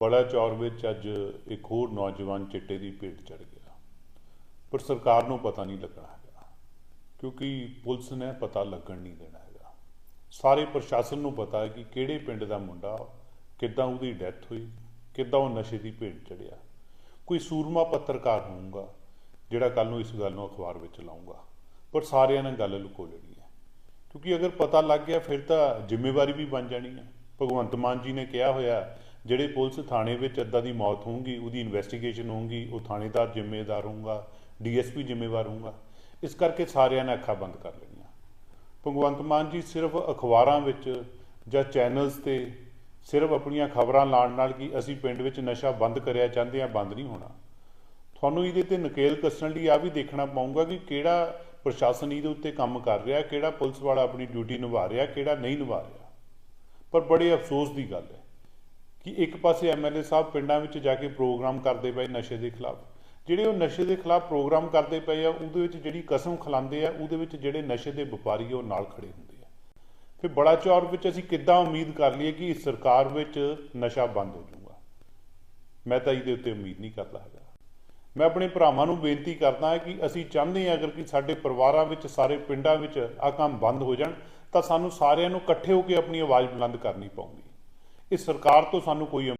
ਬੜਾ ਚੌਰ ਵਿੱਚ ਅੱਜ ਇੱਕ ਹੋਰ ਨੌਜਵਾਨ ਚਿੱਟੇ ਦੀ ਭੇਟ ਚੜ ਗਿਆ। ਪਰ ਸਰਕਾਰ ਨੂੰ ਪਤਾ ਨਹੀਂ ਲੱਗਣਾ ਹੈਗਾ, ਕਿਉਂਕਿ ਪੁਲਿਸ ਨੇ ਪਤਾ ਲੱਗਣ ਨਹੀਂ ਦੇਣਾ ਹੈਗਾ। ਸਾਰੇ ਪ੍ਰਸ਼ਾਸਨ ਨੂੰ ਪਤਾ ਹੈ ਕਿ ਕਿਹੜੇ ਪਿੰਡ ਦਾ ਮੁੰਡਾ, ਕਿੱਦਾਂ ਉਹਦੀ ਡੈਥ ਹੋਈ, ਕਿੱਦਾਂ ਉਹ ਨਸ਼ੇ ਦੀ ਭੇਟ ਚੜਿਆ ਕੋਈ ਸੂਰਮਾ ਪੱਤਰਕਾਰ ਹੋਊਗਾ, ਜਿਹੜਾ ਕੱਲ ਨੂੰ ਇਸ ਗੱਲ ਨੂੰ ਅਖਬਾਰ ਵਿੱਚ ਲਾਊਗਾ, ਪਰ ਸਾਰਿਆਂ ਨੇ ਗੱਲ ਲੁਕੋ ਲੈਣੀ ਹੈ। ਕਿਉਂਕਿ ਅਗਰ ਪਤਾ ਲੱਗ ਗਿਆ, ਫਿਰ ਤਾਂ ਜ਼ਿੰਮੇਵਾਰੀ ਵੀ ਬਣ ਜਾਣੀ ਹੈ। ਭਗਵੰਤ ਮਾਨ ਜੀ ਨੇ ਕਿਹਾ ਹੋਇਆ ਜਿਹੜੇ ਪੁਲਿਸ ਥਾਣੇ ਵਿੱਚ ਅੱਦਾ ਦੀ ਮੌਤ ਹੋਊਗੀ, ਉਹਦੀ ਇਨਵੈਸਟੀਗੇਸ਼ਨ ਹੋਊਗੀ, ਉਹ ਥਾਣੇਦਾਰ ਜ਼ਿੰਮੇਵਾਰ ਹੋਊਗਾ, ਡੀਐਸਪੀ ਜ਼ਿੰਮੇਵਾਰ ਹੋਊਗਾ, ਇਸ ਕਰਕੇ ਸਾਰਿਆਂ ਨੇ ਅੱਖਾਂ ਬੰਦ ਕਰ ਲੈਣੀਆਂ ਭਗਵੰਤ ਮਾਨ ਜੀ ਸਿਰਫ ਅਖਬਾਰਾਂ ਵਿੱਚ ਜਾਂ ਚੈਨਲਸ ਤੇ ਸਿਰਫ ਆਪਣੀਆਂ ਖਬਰਾਂ ਲਾਉਣ ਨਾਲ ਕਿ ਅਸੀਂ ਪਿੰਡ ਵਿੱਚ ਨਸ਼ਾ ਬੰਦ ਕਰਿਆ ਚਾਹੁੰਦੇ ਹਾਂ, ਬੰਦ ਨਹੀਂ ਹੋਣਾ। ਤੁਹਾਨੂੰ ਇਹਦੇ ਤੇ ਨਕੇਲ ਕੱਸਣ ਲਈ ਆ ਵੀ ਦੇਖਣਾ ਪਊਗਾ ਕਿ ਕਿਹੜਾ ਪ੍ਰਸ਼ਾਸਨ ਇਹਦੇ ਉੱਤੇ ਕੰਮ ਕਰ ਰਿਹਾ, ਕਿਹੜਾ ਪੁਲਿਸ ਵਾਲਾ ਆਪਣੀ ਡਿਊਟੀ ਨਿਭਾ ਰਿਹਾ, ਕਿਹੜਾ ਨਹੀਂ ਨਿਭਾ ਰਿਹਾ। ਪਰ ਬੜੇ ਅਫਸੋਸ ਦੀ ਗੱਲ ਹੈ। ਕਿ ਇੱਕ ਪਾਸੇ ਐਮਐਲਏ ਸਾਹਿਬ ਪਿੰਡਾਂ ਵਿੱਚ ਜਾ ਕੇ ਪ੍ਰੋਗਰਾਮ ਕਰਦੇ ਪਏ ਨਸ਼ੇ ਦੇ ਖਿਲਾਫ। ਜਿਹੜੇ ਉਹ ਨਸ਼ੇ ਦੇ ਖਿਲਾਫ ਪ੍ਰੋਗਰਾਮ ਕਰਦੇ ਪਏ ਆ, ਉਹਦੇ ਵਿੱਚ ਜਿਹੜੀ ਕਸਮ ਖਿਲਾਉਂਦੇ ਆ, ਉਹਦੇ ਵਿੱਚ ਜਿਹੜੇ ਨਸ਼ੇ ਦੇ ਵਪਾਰੀ ਆ, ਉਹ ਨਾਲ ਖੜੇ ਹੁੰਦੇ ਆ। ਫਿਰ ਬੜਾ ਚੌਰ ਵਿੱਚ ਅਸੀਂ ਕਿੱਦਾਂ ਉਮੀਦ ਕਰ ਲਈਏ ਕਿ ਇਸ ਸਰਕਾਰ ਵਿੱਚ ਨਸ਼ਾ ਬੰਦ ਹੋ ਜਾਊਗਾ? ਮੈਂ ਤਾਂ ਇਹਦੇ ਉੱਤੇ ਉਮੀਦ ਨਹੀਂ ਕਰਦਾ ਹੈਗਾ। ਮੈਂ ਆਪਣੇ ਭਰਾਵਾਂ ਨੂੰ ਬੇਨਤੀ ਕਰਦਾ ਹਾਂ ਕਿ ਅਸੀਂ ਚਾਹੁੰਦੇ ਹਾਂ ਅਗਰ ਕਿ ਸਾਡੇ ਪਰਿਵਾਰਾਂ ਵਿੱਚ, ਸਾਰੇ ਪਿੰਡਾਂ ਵਿੱਚ ਆ ਕੰਮ ਬੰਦ ਹੋ ਜਾਣ, ਤਾਂ ਸਾਨੂੰ ਸਾਰਿਆਂ ਨੂੰ ਇਕੱਠੇ ਹੋ ਕੇ ਆਪਣੀ ਆਵਾਜ਼ ਬੁਲੰਦ ਕਰਨੀ ਪਊਗੀ। ਇਸ ਸਰਕਾਰ ਤੋਂ ਸਾਨੂੰ ਕੋਈ